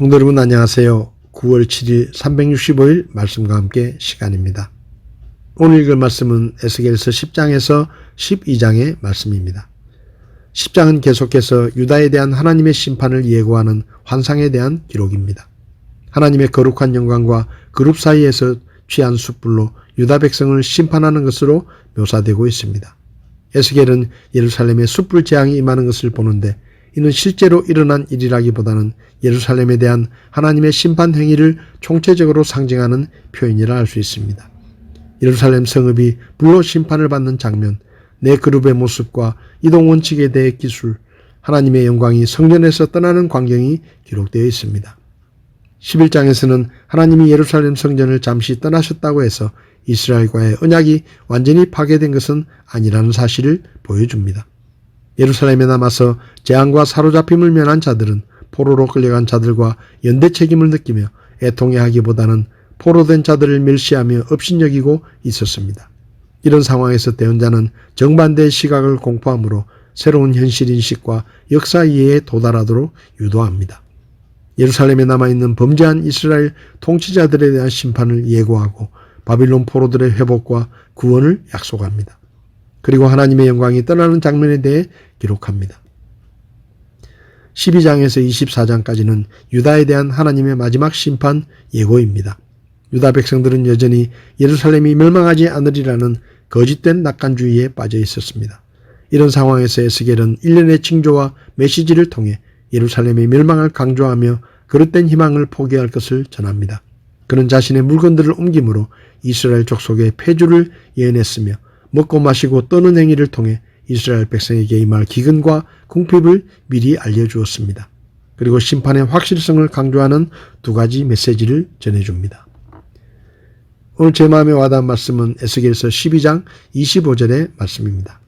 성도 여러분 안녕하세요. 9월 7일 365일 말씀과 함께 시간입니다. 오늘 읽을 말씀은 에스겔서 10장에서 12장의 말씀입니다. 10장은 계속해서 유다에 대한 하나님의 심판을 예고하는 환상에 대한 기록입니다. 하나님의 거룩한 영광과 그룹 사이에서 취한 숯불로 유다 백성을 심판하는 것으로 묘사되고 있습니다. 에스겔은 예루살렘에 숯불 재앙이 임하는 것을 보는데 이는 실제로 일어난 일이라기보다는 예루살렘에 대한 하나님의 심판 행위를 총체적으로 상징하는 표현이라 할 수 있습니다. 예루살렘 성읍이 불로 심판을 받는 장면, 내 그룹의 모습과 이동 원칙에 대해 기술, 하나님의 영광이 성전에서 떠나는 광경이 기록되어 있습니다. 11장에서는 하나님이 예루살렘 성전을 잠시 떠나셨다고 해서 이스라엘과의 언약이 완전히 파괴된 것은 아니라는 사실을 보여줍니다. 예루살렘에 남아서 재앙과 사로잡힘을 면한 자들은 포로로 끌려간 자들과 연대 책임을 느끼며 애통해하기보다는 포로된 자들을 멸시하며 업신여기고 있었습니다. 이런 상황에서 대언자는 정반대의 시각을 공포함으로 새로운 현실 인식과 역사 이해에 도달하도록 유도합니다. 예루살렘에 남아있는 범죄한 이스라엘 통치자들에 대한 심판을 예고하고 바빌론 포로들의 회복과 구원을 약속합니다. 그리고 하나님의 영광이 떠나는 장면에 대해 기록합니다. 12장에서 24장까지는 유다에 대한 하나님의 마지막 심판 예고입니다. 유다 백성들은 여전히 예루살렘이 멸망하지 않으리라는 거짓된 낙관주의에 빠져 있었습니다. 이런 상황에서 에스겔은 일련의 징조와 메시지를 통해 예루살렘의 멸망을 강조하며 그릇된 희망을 포기할 것을 전합니다. 그는 자신의 물건들을 옮김으로 이스라엘 족속의 폐주를 예언했으며 먹고 마시고 떠는 행위를 통해 이스라엘 백성에게 임할 기근과 궁핍을 미리 알려주었습니다. 그리고 심판의 확실성을 강조하는 두 가지 메시지를 전해줍니다. 오늘 제 마음에 와닿은 말씀은 에스겔서 12장 25절의 말씀입니다.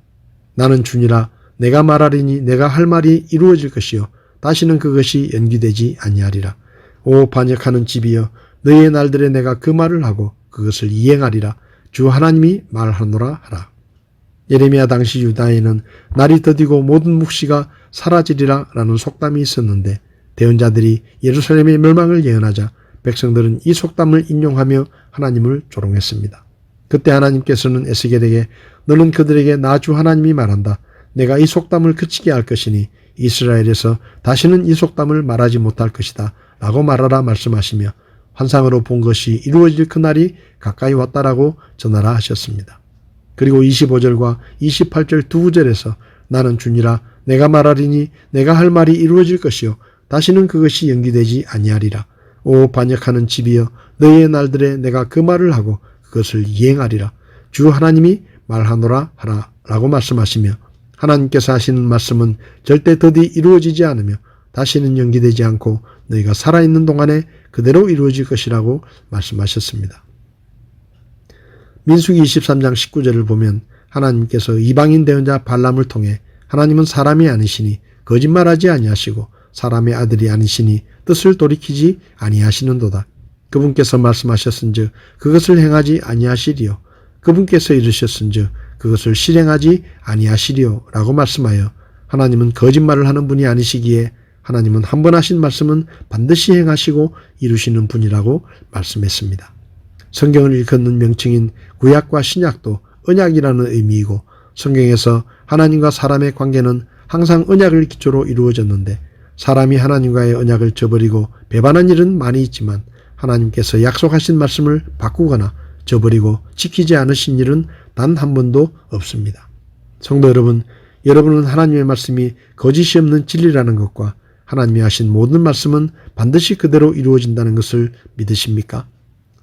나는 주니라 내가 말하리니 내가 할 말이 이루어질 것이요 다시는 그것이 연기되지 아니하리라. 오 반역하는 집이여 너희의 날들에 내가 그 말을 하고 그것을 이행하리라. 주 하나님이 말하노라 하라. 예레미야 당시 유다에는 날이 더디고 모든 묵시가 사라지리라 라는 속담이 있었는데 대언자들이 예루살렘의 멸망을 예언하자 백성들은 이 속담을 인용하며 하나님을 조롱했습니다. 그때 하나님께서는 에스겔에게 너는 그들에게 나 주 하나님이 말한다. 내가 이 속담을 그치게 할 것이니 이스라엘에서 다시는 이 속담을 말하지 못할 것이다. 라고 말하라 말씀하시며 환상으로 본 것이 이루어질 그날이 가까이 왔다라고 전하라 하셨습니다. 그리고 25절과 28절 두 구절에서 나는 주니라 내가 말하리니 내가 할 말이 이루어질 것이요 다시는 그것이 연기되지 아니하리라. 오 반역하는 집이여 너희의 날들에 내가 그 말을 하고 그것을 이행하리라. 주 하나님이 말하노라 하라 라고 말씀하시며 하나님께서 하시는 말씀은 절대 더디 이루어지지 않으며 다시는 연기되지 않고 너희가 살아있는 동안에 그대로 이루어질 것이라고 말씀하셨습니다. 민수기 23장 19절을 보면 하나님께서 이방인 대언자 발람을 통해 하나님은 사람이 아니시니 거짓말하지 아니하시고 사람의 아들이 아니시니 뜻을 돌이키지 아니하시는도다. 그분께서 말씀하셨은즉 그것을 행하지 아니하시리요. 그분께서 이르셨은즉 그것을 실행하지 아니하시리요. 라고 말씀하여 하나님은 거짓말을 하는 분이 아니시기에 하나님은 한 번 하신 말씀은 반드시 행하시고 이루시는 분이라고 말씀했습니다. 성경을 일컫는 명칭인 구약과 신약도 언약이라는 의미이고 성경에서 하나님과 사람의 관계는 항상 언약을 기초로 이루어졌는데 사람이 하나님과의 언약을 저버리고 배반한 일은 많이 있지만 하나님께서 약속하신 말씀을 바꾸거나 저버리고 지키지 않으신 일은 단 한 번도 없습니다. 성도 여러분, 여러분은 하나님의 말씀이 거짓이 없는 진리라는 것과 하나님이 하신 모든 말씀은 반드시 그대로 이루어진다는 것을 믿으십니까?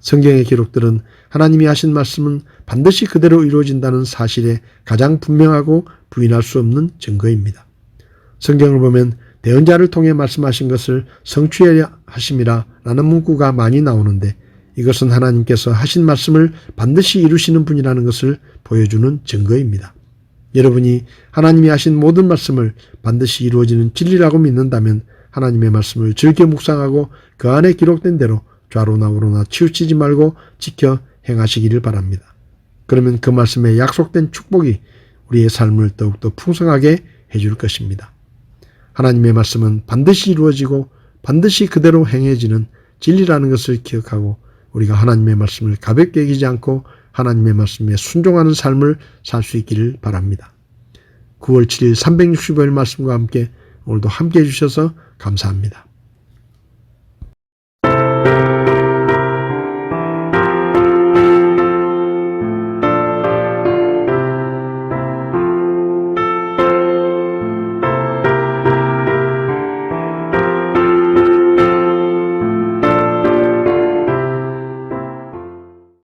성경의 기록들은 하나님이 하신 말씀은 반드시 그대로 이루어진다는 사실에 가장 분명하고 부인할 수 없는 증거입니다. 성경을 보면 대언자를 통해 말씀하신 것을 성취해야 하심이라 라는 문구가 많이 나오는데 이것은 하나님께서 하신 말씀을 반드시 이루시는 분이라는 것을 보여주는 증거입니다. 여러분이 하나님이 하신 모든 말씀을 반드시 이루어지는 진리라고 믿는다면 하나님의 말씀을 즐겨 묵상하고 그 안에 기록된 대로 좌로나 우로나 치우치지 말고 지켜 행하시기를 바랍니다. 그러면 그 말씀에 약속된 축복이 우리의 삶을 더욱더 풍성하게 해줄 것입니다. 하나님의 말씀은 반드시 이루어지고 반드시 그대로 행해지는 진리라는 것을 기억하고 우리가 하나님의 말씀을 가볍게 여기지 않고 하나님의 말씀에 순종하는 삶을 살 수 있기를 바랍니다. 9월 7일 365일 말씀과 함께 오늘도 함께 해주셔서 감사합니다.